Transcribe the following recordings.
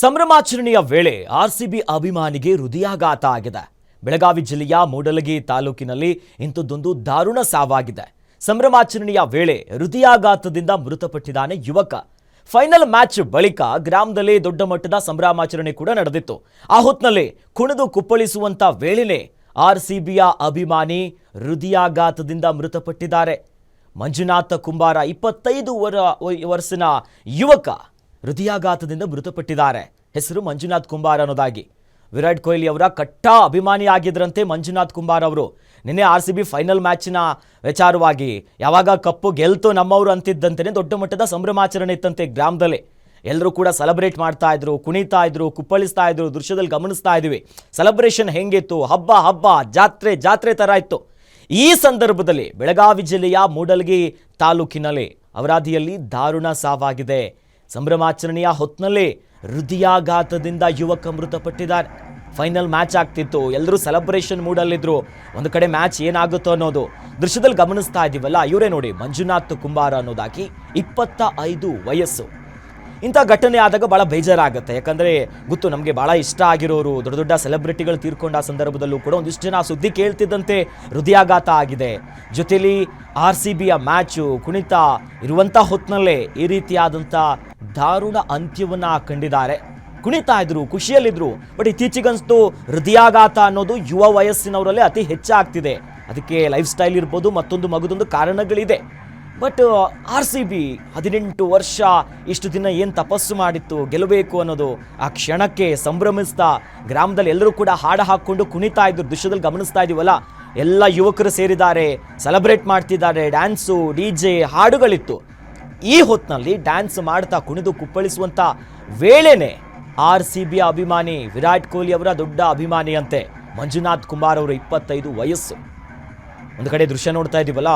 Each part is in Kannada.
ಸಂಭ್ರಮಾಚರಣೆಯ ವೇಳೆ ಆರ್ಸಿಬಿ ಅಭಿಮಾನಿಗೆ ಹೃದಯಾಘಾತ ಆಗಿದೆ. ಬೆಳಗಾವಿ ಜಿಲ್ಲೆಯ ಮೂಡಲಗಿ ತಾಲೂಕಿನಲ್ಲಿ ಇಂಥದ್ದೊಂದು ದಾರುಣ ಸಾವಾಗಿದೆ. ಸಂಭ್ರಮಾಚರಣೆಯ ವೇಳೆ ಹೃದಯಾಘಾತದಿಂದ ಮೃತಪಟ್ಟಿದ್ದಾನೆ ಯುವಕ. ಫೈನಲ್ ಮ್ಯಾಚ್ ಬಳಿಕ ಗ್ರಾಮದಲ್ಲಿ ದೊಡ್ಡ ಮಟ್ಟದ ಸಂಭ್ರಮಾಚರಣೆ ಕೂಡ ನಡೆದಿತ್ತು. ಆ ಹೊತ್ತಿನಲ್ಲಿ ಕುಣಿದು ಕುಪ್ಪಳಿಸುವಂತ ವೇಳೆನೇ ಆರ್ಸಿಬಿಯ ಅಭಿಮಾನಿ ಹೃದಯಾಘಾತದಿಂದ ಮೃತಪಟ್ಟಿದ್ದಾರೆ. ಮಂಜುನಾಥ ಕುಂಬಾರ ಇಪ್ಪತ್ತೈದು ವರ ಯುವಕ ಹೃದಯಾಘಾತದಿಂದ ಮೃತಪಟ್ಟಿದ್ದಾರೆ. ಹೆಸರು ಮಂಜುನಾಥ್ ಕುಂಬಾರ್ ಅನ್ನೋದಾಗಿ. ವಿರಾಟ್ ಕೊಹ್ಲಿ ಅವರ ಕಟ್ಟ ಅಭಿಮಾನಿ ಆಗಿದ್ರಂತೆ ಮಂಜುನಾಥ್ ಕುಂಬಾರ್ ಅವರು. ನಿನ್ನೆ ಆರ್ ಸಿ ಬಿ ಫೈನಲ್ ಮ್ಯಾಚಿನ ವಿಚಾರವಾಗಿ ಯಾವಾಗ ಕಪ್ಪು ಗೆಲ್ತು ನಮ್ಮವರು ಅಂತಿದ್ದಂತೆಯೇ ದೊಡ್ಡ ಮಟ್ಟದ ಸಂಭ್ರಮಾಚರಣೆ ಇತ್ತಂತೆ ಗ್ರಾಮದಲ್ಲಿ. ಎಲ್ಲರೂ ಕೂಡ ಸೆಲೆಬ್ರೇಟ್ ಮಾಡ್ತಾ ಇದ್ರು, ಕುಣಿತಾ ಇದ್ರು, ಕುಪ್ಪಳಿಸ್ತಾ ಇದ್ರು, ದೃಶ್ಯದಲ್ಲಿ ಗಮನಿಸ್ತಾ ಇದ್ವಿ. ಸೆಲೆಬ್ರೇಷನ್ ಹೆಂಗಿತ್ತು? ಹಬ್ಬ ಹಬ್ಬ, ಜಾತ್ರೆ ಜಾತ್ರೆ ಥರ ಇತ್ತು. ಈ ಸಂದರ್ಭದಲ್ಲಿ ಬೆಳಗಾವಿ ಜಿಲ್ಲೆಯ ಮೂಡಲಗಿ ತಾಲೂಕಿನಲ್ಲಿ ಅವರಾದಿಯಲ್ಲಿ ದಾರುಣ ಸಾವಾಗಿದೆ. ಸಂಭ್ರಮಾಚರಣೆಯ ಹೊತ್ತಿನಲ್ಲೇ ಹೃದಯಾಘಾತದಿಂದ ಯುವಕ ಮೃತಪಟ್ಟಿದ್ದಾರೆ. ಫೈನಲ್ ಮ್ಯಾಚ್ ಆಗ್ತಿತ್ತು. ಎಲ್ಲರೂ ಸೆಲೆಬ್ರೇಷನ್ ಮೂಡಲ್ಲಿದ್ದರು ಒಂದು ಕಡೆ ಮ್ಯಾಚ್ ಏನಾಗುತ್ತೋ ಅನ್ನೋದು ದೃಶ್ಯದಲ್ಲಿ ಗಮನಿಸ್ತಾ ಇದ್ದೀವಲ್ಲ ಇವರೇ ನೋಡಿ, ಮಂಜುನಾಥ್ ಕುಂಬಾರ ಅನ್ನೋದಾಗಿ ಇಪ್ಪತ್ತ ಐದು ವಯಸ್ಸು. ಇಂಥ ಘಟನೆ ಆದಾಗ ಭಾಳ ಬೇಜಾರಾಗುತ್ತೆ. ಯಾಕಂದರೆ ಗೊತ್ತು, ನಮಗೆ ಭಾಳ ಇಷ್ಟ ಆಗಿರೋರು, ದೊಡ್ಡ ದೊಡ್ಡ ಸೆಲೆಬ್ರಿಟಿಗಳು ತೀರ್ಕೊಂಡ ಸಂದರ್ಭದಲ್ಲೂ ಕೂಡ ಒಂದಿಷ್ಟು ಜನ ಸುದ್ದಿ ಕೇಳ್ತಿದ್ದಂತೆ ಹೃದಯಾಘಾತ ಆಗಿದೆ. ಜೊತೆಯಲ್ಲಿ ಆರ್ ಸಿ ಬಿಯ ಮ್ಯಾಚು ಕುಣಿತ ಇರುವಂಥ ಹೊತ್ತಿನಲ್ಲೇ ಈ ರೀತಿಯಾದಂಥ ದಾರುಣ ಅಂತ್ಯವನ್ನು ಕಂಡಿದ್ದಾರೆ. ಕುಣಿತಾ ಇದ್ರು, ಖುಷಿಯಲ್ಲಿದ್ರು, ಬಟ್ ಇತ್ತೀಚೆಗನ್ಸ್ತು ಹೃದಯಾಘಾತ ಅನ್ನೋದು ಯುವ ವಯಸ್ಸಿನವರಲ್ಲೇ ಅತಿ ಹೆಚ್ಚಾಗ್ತಿದೆ. ಅದಕ್ಕೆ ಲೈಫ್ ಸ್ಟೈಲ್ ಇರ್ಬೋದು, ಮತ್ತೊಂದು ಮಗದೊಂದು ಕಾರಣಗಳಿದೆ. ಬಟ್, ಆರ್ ಸಿ ಬಿ ಹದಿನೆಂಟು ವರ್ಷ ಇಷ್ಟು ದಿನ ಏನು ತಪಸ್ಸು ಮಾಡಿತ್ತು, ಗೆಲ್ಲಬೇಕು ಅನ್ನೋದು ಆ ಕ್ಷಣಕ್ಕೆ ಸಂಭ್ರಮಿಸ್ತಾ ಗ್ರಾಮದಲ್ಲಿ ಎಲ್ಲರೂ ಕೂಡ ಹಾಡು ಹಾಕ್ಕೊಂಡು ಕುಣಿತಾ ಇದ್ರು, ದೃಶ್ಯದಲ್ಲಿ ಗಮನಿಸ್ತಾ ಇದೀವಲ್ಲ. ಎಲ್ಲ ಯುವಕರು ಸೇರಿದ್ದಾರೆ, ಸೆಲೆಬ್ರೇಟ್ ಮಾಡ್ತಿದ್ದಾರೆ, ಡ್ಯಾನ್ಸು, ಡಿ ಜೆ ಹಾಡುಗಳಿತ್ತು. ಈ ಹೊತ್ತಿನಲ್ಲಿ ಡ್ಯಾನ್ಸ್ ಮಾಡ್ತಾ ಕುಣಿದು ಕುಪ್ಪಳಿಸುವಂಥ ವೇಳೆನೆ ಆರ್ ಸಿ ಬಿ ಅಭಿಮಾನಿ ವಿರಾಟ್ ಕೊಹ್ಲಿ ಅವರ ದೊಡ್ಡ ಅಭಿಮಾನಿಯಂತೆ ಮಂಜುನಾಥ್ ಕುಮಾರ್ ಅವರು ಇಪ್ಪತ್ತೈದು ವಯಸ್ಸು. ಒಂದು ಕಡೆ ದೃಶ್ಯ ನೋಡ್ತಾ ಇದ್ದೀವಲ್ಲ,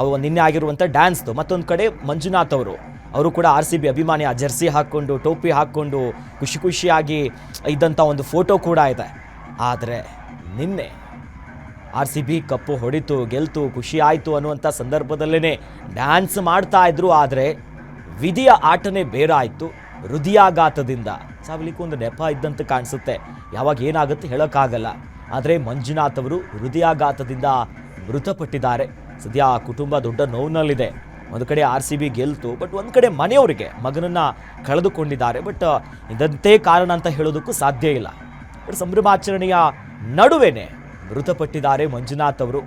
ಅವು ನಿನ್ನೆ ಆಗಿರುವಂಥ ಡ್ಯಾನ್ಸ್ದು ಮತ್ತೊಂದು ಕಡೆ ಮಂಜುನಾಥ್ ಅವರು. ಅವರು ಕೂಡ ಆರ್ ಸಿ ಬಿ ಅಭಿಮಾನಿ, ಆ ಜರ್ಸಿ ಹಾಕ್ಕೊಂಡು ಟೋಪಿ ಹಾಕ್ಕೊಂಡು ಖುಷಿ ಖುಷಿಯಾಗಿ ಇದ್ದಂಥ ಒಂದು ಫೋಟೋ ಕೂಡ ಇದೆ. ಆದರೆ ನಿನ್ನೆ ಆರ್ ಸಿ ಬಿ ಕಪ್ಪು ಹೊಡಿತು, ಗೆಲ್ತು, ಖುಷಿ ಆಯಿತು ಅನ್ನುವಂಥ ಸಂದರ್ಭದಲ್ಲೇ ಡ್ಯಾನ್ಸ್ ಮಾಡ್ತಾ ಇದ್ರು. ಆದರೆ ವಿಧಿಯ ಆಟನೇ ಬೇರೆ ಆಯಿತು ಹೃದಯಾಘಾತದಿಂದ. ಸಾವಲಿಕ್ಕೂ ಒಂದು ನೆಪ ಇದ್ದಂತೆ ಕಾಣಿಸುತ್ತೆ. ಯಾವಾಗ ಏನಾಗುತ್ತೆ ಹೇಳೋಕ್ಕಾಗಲ್ಲ. ಆದರೆ ಮಂಜುನಾಥ್ ಅವರು ಹೃದಯಾಘಾತದಿಂದ ಮೃತಪಟ್ಟಿದ್ದಾರೆ. ಸದ್ಯ ಆ ಕುಟುಂಬ ದೊಡ್ಡ ನೋವಿನಲ್ಲಿದೆ. ಒಂದು ಕಡೆ ಆರ್ ಸಿ ಬಿ ಗೆಲ್ತು, ಬಟ್ ಒಂದು ಕಡೆ ಮನೆಯವರಿಗೆ ಮಗನನ್ನು ಕಳೆದುಕೊಂಡಿದ್ದಾರೆ. ಬಟ್, ಇದಂತೆ ಕಾರಣ ಅಂತ ಹೇಳೋದಕ್ಕೂ ಸಾಧ್ಯ ಇಲ್ಲ. ಸಂಭ್ರಮಾಚರಣೆಯ ನಡುವೆನೆ ಮೃತಪಟ್ಟಿದ್ದಾರೆ ಮಂಜುನಾಥ್ ಅವರು.